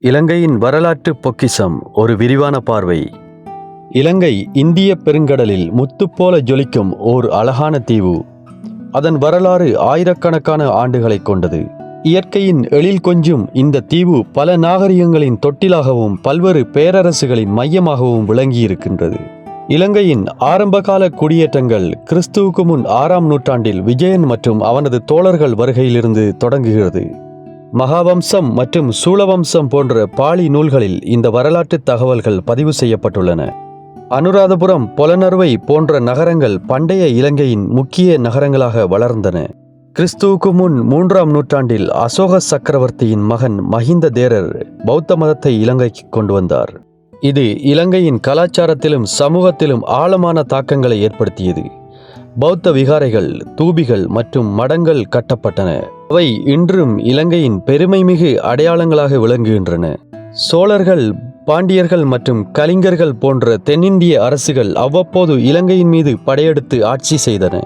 இலங்கையின் வரலாற்று பொக்கிசம் ஒரு விரிவான பார்வை. இலங்கை இந்திய பெருங்கடலில் முத்துப்போல ஜொலிக்கும் ஓர் அழகான தீவு. அதன் வரலாறு ஆயிரக்கணக்கான ஆண்டுகளைக் கொண்டது. இயற்கையின் எழில் கொஞ்சும் இந்த தீவு பல நாகரிகங்களின் தொட்டிலாகவும் பல்வேறு பேரரசுகளின் மையமாகவும் விளங்கியிருக்கின்றது. இலங்கையின் ஆரம்பகால குடியேற்றங்கள் கிறிஸ்துவுக்கு முன் ஆறாம் நூற்றாண்டில் விஜயன் மற்றும் அவனது தோழர்கள் வருகையிலிருந்து தொடங்குகிறது. மகாவம்சம் மற்றும் சூலவம்சம் போன்ற பாலி நூல்களில் இந்த வரலாற்று தகவல்கள் பதிவு செய்யப்பட்டுள்ளன. அனுராதபுரம் பொலனறுவை போன்ற நகரங்கள் பண்டைய இலங்கையின் முக்கிய நகரங்களாக வளர்ந்தன. கிறிஸ்துவுக்கு முன் மூன்றாம் நூற்றாண்டில் அசோக சக்கரவர்த்தியின் மகன் மஹிந்த தேரர் பௌத்த மதத்தை இலங்கைக்கு கொண்டு வந்தார். இது இலங்கையின் கலாச்சாரத்திலும் சமூகத்திலும் ஆழமான தாக்கங்களை ஏற்படுத்தியது. பௌத்த விகாரைகள் தூபிகள் மற்றும் மடங்கள் கட்டப்பட்டன. அவை இன்றும் இலங்கையின் பெருமைமிகு அடையாளங்களாக விளங்குகின்றன. சோழர்கள் பாண்டியர்கள் மற்றும் கலிங்கர்கள் போன்ற தென்னிந்திய அரசுகள் அவ்வப்போது இலங்கையின் மீது படையெடுத்து ஆட்சி செய்தன.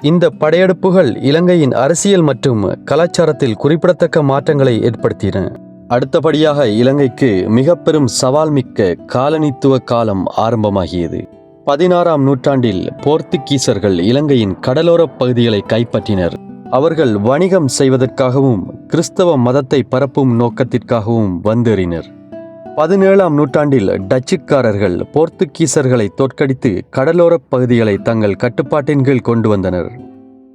இந்த படையெடுப்புகள் இலங்கையின் அரசியல் மற்றும் கலாச்சாரத்தில் குறிப்பிடத்தக்க மாற்றங்களை ஏற்படுத்தின. அடுத்தபடியாக இலங்கைக்கு மிக பெரும் சவால் மிக்க காலனித்துவ காலம் ஆரம்பமாகியது. பதினாறாம் நூற்றாண்டில் போர்த்துகீசர்கள் இலங்கையின் கடலோரப் பகுதிகளை கைப்பற்றினர். அவர்கள் வணிகம் செய்வதற்காகவும் கிறிஸ்தவ மதத்தை பரப்பும் நோக்கத்திற்காகவும் வந்தேறினர். பதினேழாம் நூற்றாண்டில் டச்சுக்காரர்கள் போர்த்துகீசர்களை தோற்கடித்து கடலோரப் பகுதிகளை தங்கள் கட்டுப்பாட்டின் கீழ் கொண்டு வந்தனர்.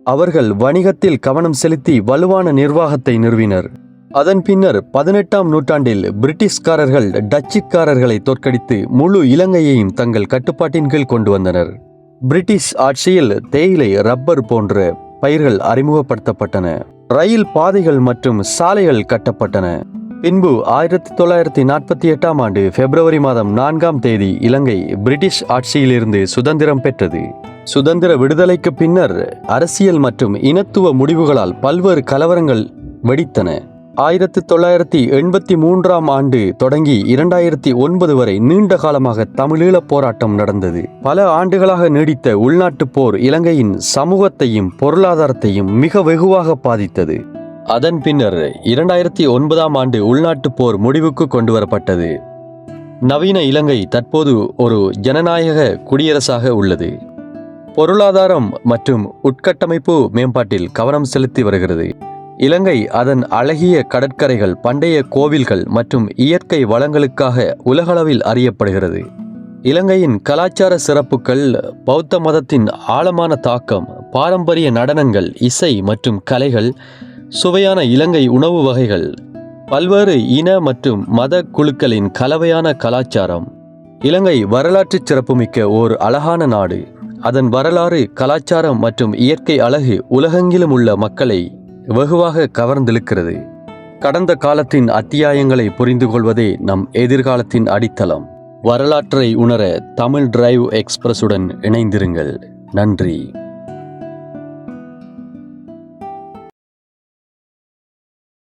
அவர்கள் வணிகத்தில் கவனம் செலுத்தி வலுவான நிர்வாகத்தை நிறுவினர். அதன் பின்னர் பதினெட்டாம் நூற்றாண்டில் பிரிட்டிஷ்காரர்கள் டச்சுக்காரர்களை தோற்கடித்து முழு இலங்கையையும் தங்கள் கட்டுப்பாட்டின் கீழ் கொண்டு வந்தனர். பிரிட்டிஷ் ஆட்சியில் தேயிலை ரப்பர் போன்ற பயிர்கள் அறிமுகப்படுத்தப்பட்டன. ரயில் பாதைகள் மற்றும் சாலைகள் கட்டப்பட்டன. பின்பு ஆயிரத்தி தொள்ளாயிரத்தி நாற்பத்தி எட்டாம் ஆண்டு பிப்ரவரி மாதம் நான்காம் தேதி இலங்கை பிரிட்டிஷ் ஆட்சியிலிருந்து சுதந்திரம் பெற்றது. சுதந்திர விடுதலைக்கு பின்னர் அரசியல் மற்றும் இனத்துவ முடிவுகளால் பல்வேறு கலவரங்கள் வெடித்தன. ஆயிரத்தி தொள்ளாயிரத்தி எண்பத்தி மூன்றாம் ஆண்டு தொடங்கி இரண்டாயிரத்தி ஒன்பது வரை நீண்ட காலமாக தமிழீழப் போராட்டம் நடந்தது. பல ஆண்டுகளாக நீடித்த உள்நாட்டுப் போர் இலங்கையின் சமூகத்தையும் பொருளாதாரத்தையும் மிக வெகுவாக பாதித்தது. அதன் பின்னர் இரண்டாயிரத்தி ஒன்பதாம் ஆண்டு உள்நாட்டுப் போர் முடிவுக்கு கொண்டு வரப்பட்டது நவீன இலங்கை தற்போது ஒரு ஜனநாயக குடியரசாக உள்ளது. பொருளாதாரம் மற்றும் உட்கட்டமைப்பு மேம்பாட்டில் கவனம் செலுத்தி வருகிறது. இலங்கை அதன் அழகிய கடற்கரைகள் பண்டைய கோவில்கள் மற்றும் இயற்கை வளங்களுக்காக உலகளவில் அறியப்படுகிறது. இலங்கையின் கலாச்சார சிறப்புகள் பௌத்த மதத்தின் ஆழமான தாக்கம் பாரம்பரிய நடனங்கள் இசை மற்றும் கலைகள் சுவையான இலங்கை உணவு வகைகள் பல்வேறு இன மற்றும் மத குழுக்களின் கலவையான கலாச்சாரம். இலங்கை வரலாற்று சிறப்புமிக்க ஓர் அழகான நாடு. அதன் வரலாறு கலாச்சாரம் மற்றும் இயற்கை அழகு உலகெங்கிலும் உள்ள மக்களை வெகுவாக கவர்ந்திழுக்கிறது. கடந்த காலத்தின் அத்தியாயங்களை புரிந்து கொள்வதே நம் எதிர்காலத்தின் அடித்தளம். வரலாற்றை உணர தமிழ் டிரைவ் எக்ஸ்பிரஸுடன் இணைந்திருங்கள். நன்றி.